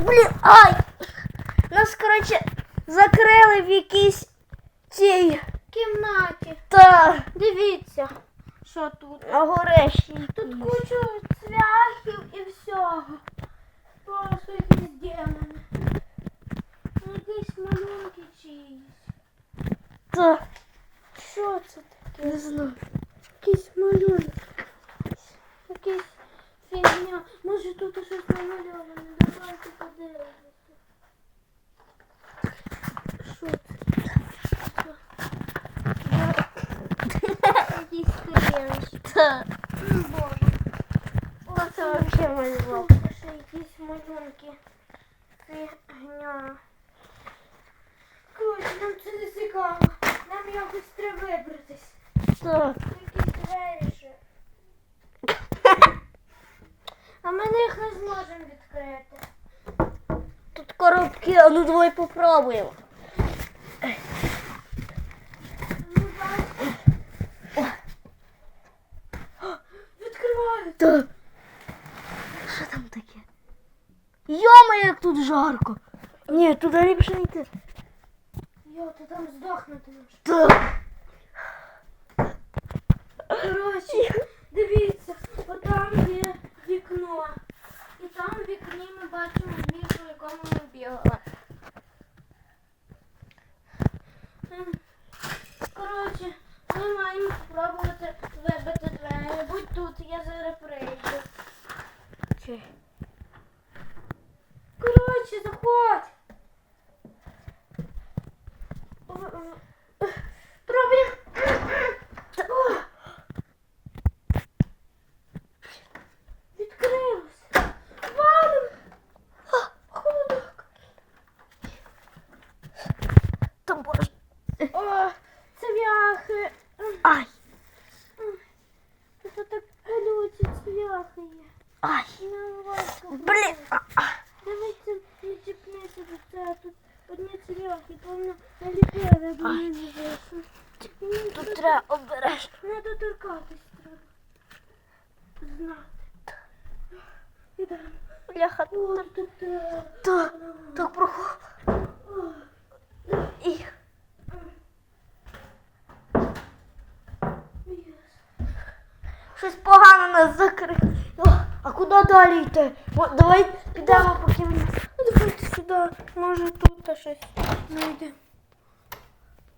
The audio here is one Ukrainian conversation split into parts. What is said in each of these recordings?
Блін, ай! Нас, коротше, закрили в якійсь цій кімнаті. та Дивіться, що тут. на горещі. Тут кучу цвяхів і всього. Просто якісь демони. Ну, Якісь малюнки чиїсь. Та, Що це таке? не знаю. Якийсь малюнок. Якийсь фігня. Може тут щось намальоване. Давайте подивимося. Що це? Якийсь крінж. Та, Боже. це взагалі малював. Тут ще якісь малюнки. Фігня. Коротше, нам це не цікаво. Нам якось треба вибратись. Та. Якісь двері А ми їх не зможемо відкрити. Тут коробки, а ну давай попробуємо. Відкривають. Що там таке? Йома, як тут жарко. Ні, туди ліпше не йти. Йо, ти там здохнути можеш. Та. Коротше, дивіться, отам є вікно. І там в вікні ми бачимо місце, в якому ми бігали. Ем, Коротше, ми маємо спробувати вибити двері. Будь тут, я зараз прийду. Коротше, заходь. Пробуємо. О! Відкрилося. Валим. Холодок. Там боже. О, цвяхи. Ай, Тут так глючі цвяхи є. ай. Нам важко. Блін. А, а. Дивіться, не чіпнися. Тут одні цвяхи, повно наліпили, бо не вийшло. Тут треба обережно. Не доторкатись треба. Знати. Ідемо. Бляха, О, тут так, так проход. І щось погано нас закрили. О, А куди далі йти? Давай підемо поки ми. Ну, сюди. Може тут щось знайдемо.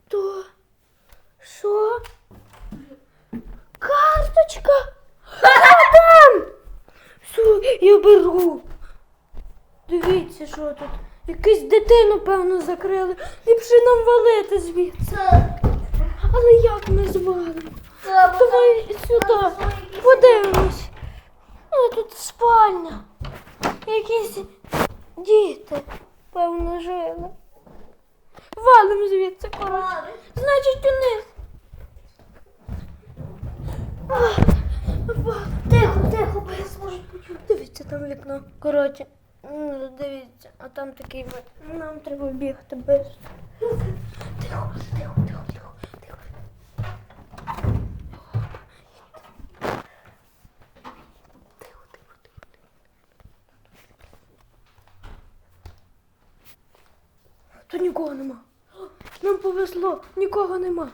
То. Що? Карточка! Там! Все, я беру. Дивіться, що тут. Якусь дитину, певно, закрили. Ліпше нам валити звідси. Але як ми звалимо? Давай сюди. Подивимось. А тут спальня. Якісь діти, певно, жили. Валим звідси, коротше. Значить, униз. Тихо, тихо, бо я зможу почути. Дивіться, там вікно. Коротше, ну, дивіться, а там такий вид. Нам треба бігти без. Тихо, тихо, тихо, тихо, тихо. Тихо, тихо, тихо. Тут нікого нема. Нам повезло, нікого нема.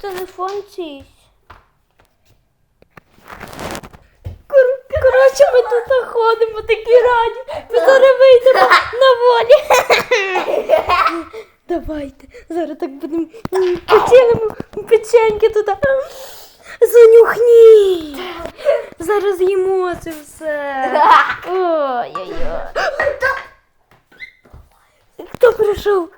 Телефон чийсь. Коротше, ми тут ходимо, такі раді. Ми зараз вийдемо на волі. Давайте. Зараз так будемо поцілимо печеньки туди. Занюхні. Зараз їмо це все. Ой-ой-ой. 束